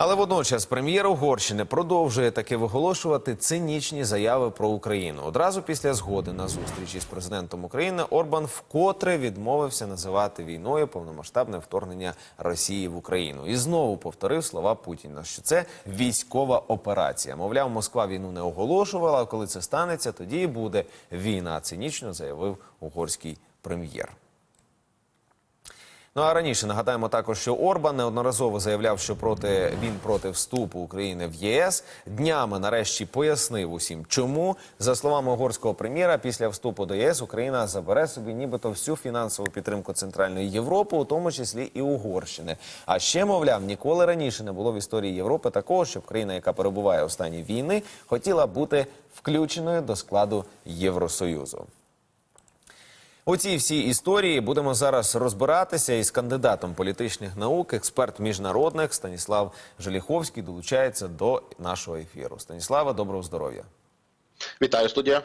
Але водночас прем'єр Угорщини продовжує таки виголошувати цинічні заяви про Україну. Одразу після згоди на зустрічі з президентом України Орбан вкотре відмовився називати війною повномасштабне вторгнення Росії в Україну і знову повторив слова Путіна, що це військова операція. Мовляв, Москва війну не оголошувала. а Коли це станеться, тоді і буде війна. Цинічно заявив угорський прем'єр. Ну а раніше нагадаємо також, що Орбан неодноразово заявляв, що проти він проти вступу України в ЄС. Днями нарешті пояснив усім, чому за словами угорського прем'єра, після вступу до ЄС Україна забере собі нібито всю фінансову підтримку Центральної Європи, у тому числі і Угорщини. А ще мовляв, ніколи раніше не було в історії Європи такого, щоб країна, яка перебуває у стані війни, хотіла бути включеною до складу Євросоюзу. У цій всій історії будемо зараз розбиратися із кандидатом політичних наук, експерт міжнародних Станіслав Желіховський долучається до нашого ефіру. Станіслава, доброго здоров'я. Вітаю, студія.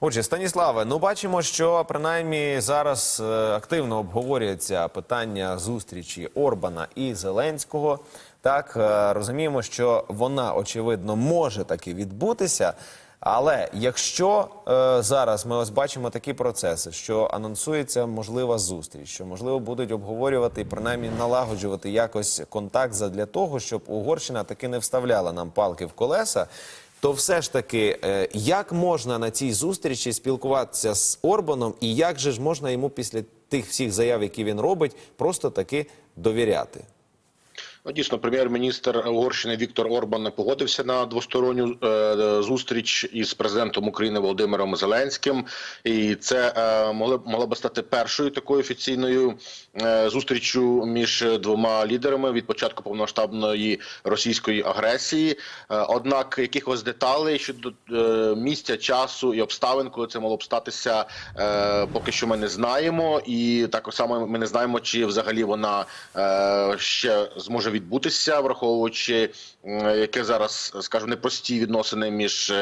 Отже, Станіславе, ну бачимо, що принаймні зараз е, активно обговорюється питання зустрічі Орбана і Зеленського. Так е, розуміємо, що вона очевидно може таки відбутися. Але якщо е, зараз ми ось бачимо такі процеси, що анонсується можлива зустріч, що можливо будуть обговорювати і принаймні налагоджувати якось контакт задля того, щоб Угорщина таки не вставляла нам палки в колеса, то все ж таки, е, як можна на цій зустрічі спілкуватися з Орбаном, і як же ж можна йому після тих всіх заяв, які він робить, просто таки довіряти? Ну, дійсно, прем'єр-міністр Угорщини Віктор Орбан не погодився на двосторонню е, зустріч із президентом України Володимиром Зеленським, і це е, могла би стати першою такою офіційною е, зустрічю між двома лідерами від початку повномасштабної російської агресії. Е, однак якихось деталей щодо е, місця, часу і обставин, коли це могло б статися, е, поки що ми не знаємо, і так само ми не знаємо, чи взагалі вона е, ще зможе відбутися, враховуючи яке зараз, скажімо, непрості відносини між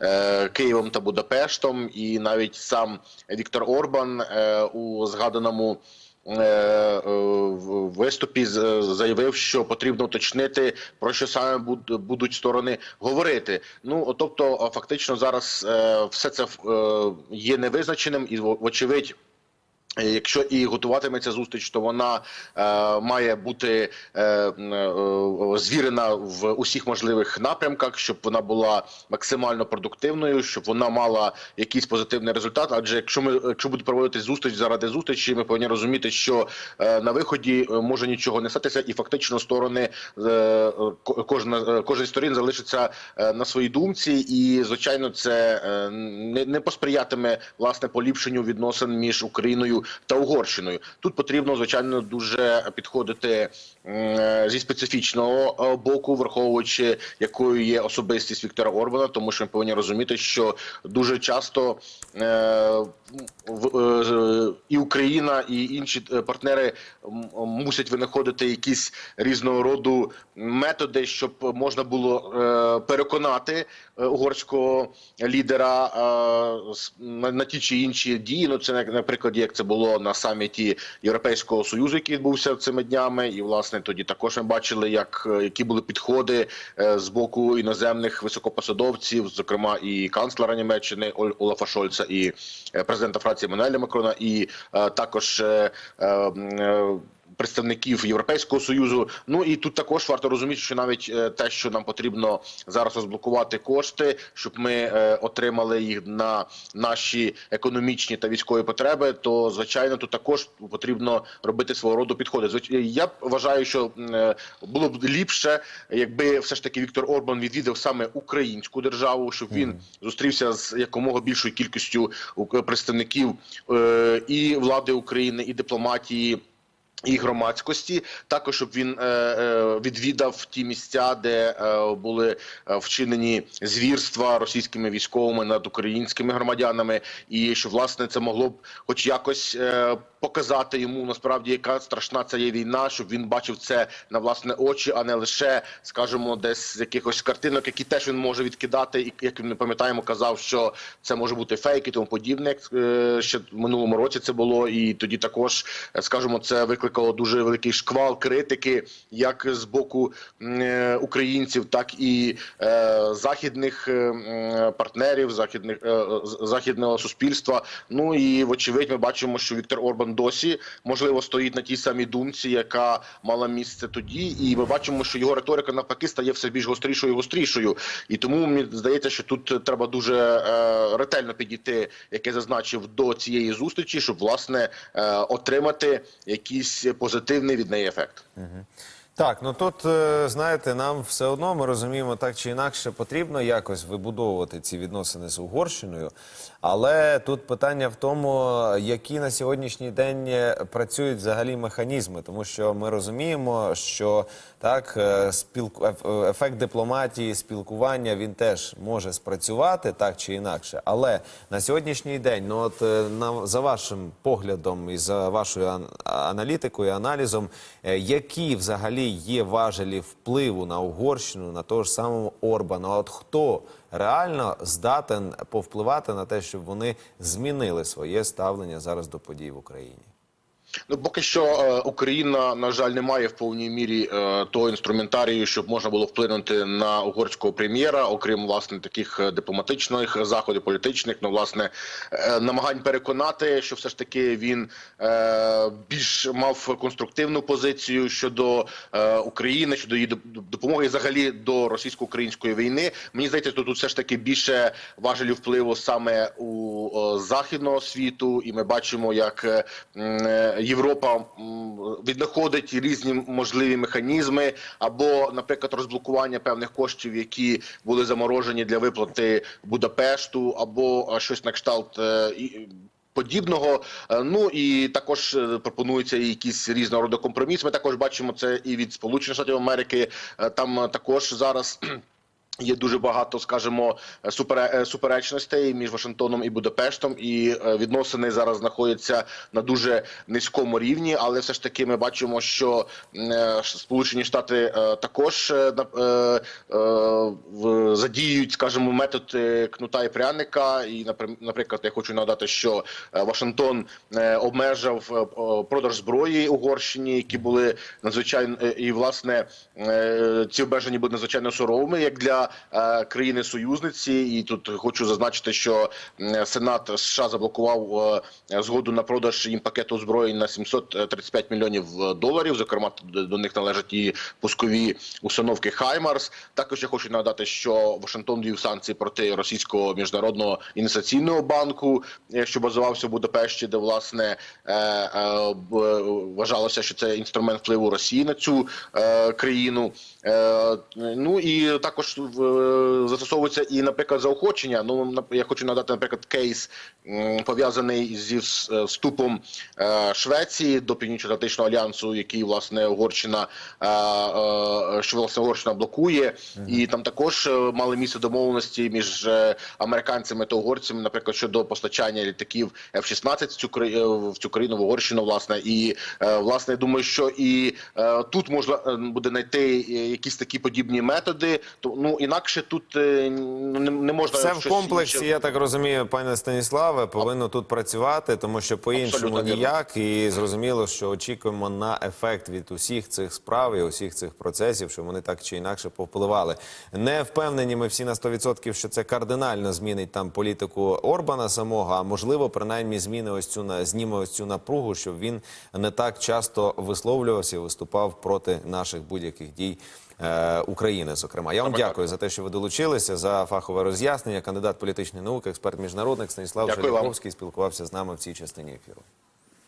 е, Києвом та Будапештом, і навіть сам Віктор Орбан е, у згаданому. е, в виступі заявив, що потрібно уточнити про що саме будуть сторони говорити. Ну тобто, фактично зараз все це є невизначеним і во- вочевидь. Е, Якщо і готуватиметься зустріч, то вона е, має бути е, е, звірена в усіх можливих напрямках, щоб вона була максимально продуктивною, щоб вона мала якийсь позитивний результат. Адже якщо ми якщо буде проводитись зустріч заради зустрічі, ми повинні розуміти, що е, на виході е, може нічого не статися, і фактично сторони е, ко- кожна е, кожен сторін залишиться на своїй думці, і звичайно, це не, не посприятиме власне поліпшенню відносин між Україною та Угорщиною. Тут потрібно звичайно дуже підходити е, зі специфічного е, боку, враховуючи якою є особистість Віктора Орбана, тому що ми повинні розуміти, що дуже часто е, і Україна, і інші партнери мусять винаходити якісь різного роду методи, щоб можна було переконати угорського лідера на, ті чи інші дії. Ну це на- наприклад, як це було на саміті Європейського союзу, який відбувся цими днями, і власне тоді також ми бачили, як е, які були підходи е, з боку іноземних високопосадовців, зокрема і канцлера Німеччини Олафа Шольца, і е, президента Франції Мануеля Макрона, і також е, е, е, представників Європейського союзу. Ну і тут також варто розуміти, що навіть е, те, що нам потрібно зараз розблокувати кошти, щоб ми е, отримали їх на наші економічні та військові потреби, то звичайно тут також потрібно робити свого роду підходи. Звич- Я вважаю, що е, було б ліпше, якби все ж таки Віктор Орбан відвідав саме українську державу, щоб він зустрівся з якомога більшою кількістю представників е, і влади України, і дипломатії. І громадськості також щоб він е, е, відвідав ті місця, де е, були вчинені звірства російськими військовими над українськими громадянами, і що власне це могло б, хоч якось. Показати йому насправді, яка страшна це є війна, щоб він бачив це на власне очі, а не лише, скажімо, десь з якихось картинок, які теж він може відкидати, і як ми пам'ятаємо, казав, що це може бути фейк і тому подібне. Як е, ще в минулому році це було, і тоді також, е, скажімо, це викликало дуже великий шквал критики, як з боку е, українців, так і західних партнерів, західних західного суспільства. Ну і вочевидь, ми бачимо, що Віктор Орбан досі можливо стоїть на тій самій думці, яка мала місце тоді, і ми бачимо, що його риторика навпаки стає все більш гострішою і гострішою. І тому мені здається, що тут треба дуже е, ретельно підійти, як я зазначив, до цієї зустрічі, щоб власне е, отримати якийсь позитивний від неї ефект. Так, ну тут е, знаєте, нам все одно ми розуміємо, так чи інакше потрібно якось вибудовувати ці відносини з Угорщиною. Але тут питання в тому, які на сьогоднішній день е, працюють взагалі механізми, тому що ми розуміємо, що так е, спілку ефект дипломатії, спілкування він теж може спрацювати так чи інакше. Але на сьогоднішній день, ну от на за вашим поглядом і за вашою аналітикою, аналізом, які взагалі є важелі впливу на Угорщину, на того ж самого Орбана? От хто реально здатен повпливати на те, щоб вони змінили своє ставлення зараз до подій в Україні? Ну, поки що е, Україна, на жаль, не має в повній мірі е, того інструментарію, щоб можна було вплинути на угорського прем'єра, окрім власне таких е, дипломатичних заходів, політичних, ну власне е, намагань переконати, що все ж таки він е, більш мав конструктивну позицію щодо е, України, щодо її доп- допомоги, взагалі до російсько-української війни. Мені здається, що тут все ж таки більше важелів впливу саме у західного світу, і ми бачимо, як е, е, Європа віднаходить різні можливі механізми, або, наприклад, розблокування певних коштів, які були заморожені для виплати Будапешту, або е, щось на кшталт. е, Подібного, Е, ну і також е, пропонуються якісь різного роду компроміс. Ми також бачимо це і від Сполучених Штатів Америки. Е, Там е, також зараз Є дуже багато, скажімо, е, суперечностей між Вашингтоном і Будапештом, і е, відносини зараз знаходяться на дуже низькому рівні. Але все ж таки ми бачимо, що е, Сполучені Штати також задіють, скажімо, метод кнута і пряника. І наприклад, я хочу нагадати, що Вашингтон обмежив продаж зброї Угорщині, які були надзвичайно і власне ці обмеження були надзвичайно суровими, як для е, країни союзниці. І тут хочу зазначити, що Сенат США заблокував е, згоду на продаж їм пакету озброєнь на 735 мільйонів е, доларів. Зокрема, до них належать і пускові установки Хаймарс. Також я хочу нагадати, що Вашингтон ввів санкції проти російського міжнародного інвестиційного банку, що базувався в Будапешті, де власне вважалося, що це інструмент впливу Росії на цю країну. Ну і також застосовується і, наприклад, заохочення. Ну я хочу надати, наприклад, кейс пов'язаний зі е, вступом е, Швеції до Північно-Атлантичного альянсу, який власне Угорщина е, е, що власне Угорщина блокує, і там також е, мали місце домовленості між е, американцями та угорцями, наприклад, щодо постачання літаків F-16 в цю кра- е, в цю країну в Угорщину, власне, і е, власне я думаю, що і е, тут можна е, буде знайти е, якісь такі подібні методи. То ну інакше тут е, ну, не, не можна Все в комплексі, інше. я так розумію, пане Станіславе, повинно тут працювати, тому що по-іншому ніяк. І зрозуміло, що очікуємо на ефект від усіх цих справ і усіх цих процесів, щоб вони так чи інакше повпливали. Не впевнені ми всі на 100%, що це кардинально змінить там політику Орбана самого, а можливо, принаймні зміни ось цю на зніме ось цю напругу, щоб він не так часто висловлювався і виступав проти наших будь-яких дій. Е, України, зокрема, я вам дякую за те, що ви долучилися за фахове роз'яснення. Кандидат політичної науки, експерт міжнародник Станіслав Дякую спілкувався з нами в цій частині ефіру.